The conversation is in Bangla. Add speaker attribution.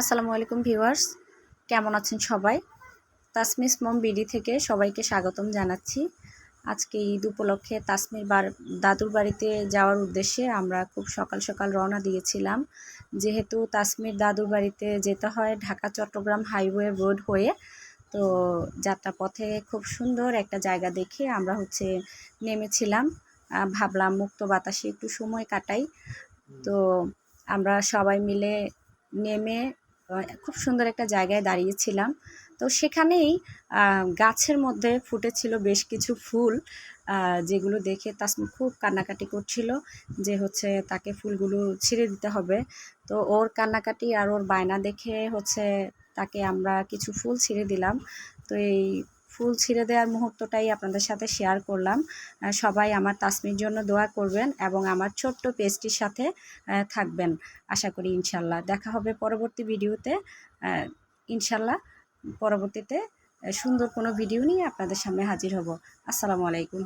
Speaker 1: আসসালামু আলাইকুম ভিউয়ার্স, কেমন আছেন সবাই? তাসমিস মম বিডি থেকে সবাইকে স্বাগতম জানাচ্ছি। আজকে ঈদ উপলক্ষে তাসমির বার দাদুর বাড়িতে যাওয়ার উদ্দেশ্যে আমরা খুব সকাল সকাল রওনা দিয়েছিলাম। যেহেতু তাসমির দাদুর বাড়িতে যেতে হয় ঢাকা চট্টগ্রাম হাইওয়ে রোড হয়ে, তো যাত্রা পথে খুব সুন্দর একটা জায়গা দেখে আমরা হচ্ছে নেমেছিলাম। ভাবলাম মুক্ত বাতাসে একটু সময় কাটাই। তো আমরা সবাই মিলে নেমে খুব সুন্দর একটা জায়গায় দাঁড়িয়েছিলাম। তো সেখানেই গাছের মধ্যে ফুটেছিল বেশ কিছু ফুল যেগুলো দেখে তাসমি খুব কান্নাকাটি করছিল যে হচ্ছে তাকে ফুলগুলো ছিঁড়ে দিতে হবে। তো ওর কান্নাকাটি আর ওর বায়না দেখে হচ্ছে তাকে আমরা কিছু ফুল ছিঁড়ে দিলাম। তো এই ফুল ছিঁড়ে দেওয়ার মুহূর্তটাই আপনাদের সাথে শেয়ার করলাম। সবাই আমার তাসমির জন্য দোয়া করবেন এবং আমার ছোট্ট পেজটির সাথে থাকবেন। আশা করি ইনশাল্লাহ দেখা হবে পরবর্তী ভিডিওতে। ইনশাল্লাহ পরবর্তীতে সুন্দর কোনো ভিডিও নিয়ে আপনাদের সামনে হাজির হব। আসসালামু আলাইকুম।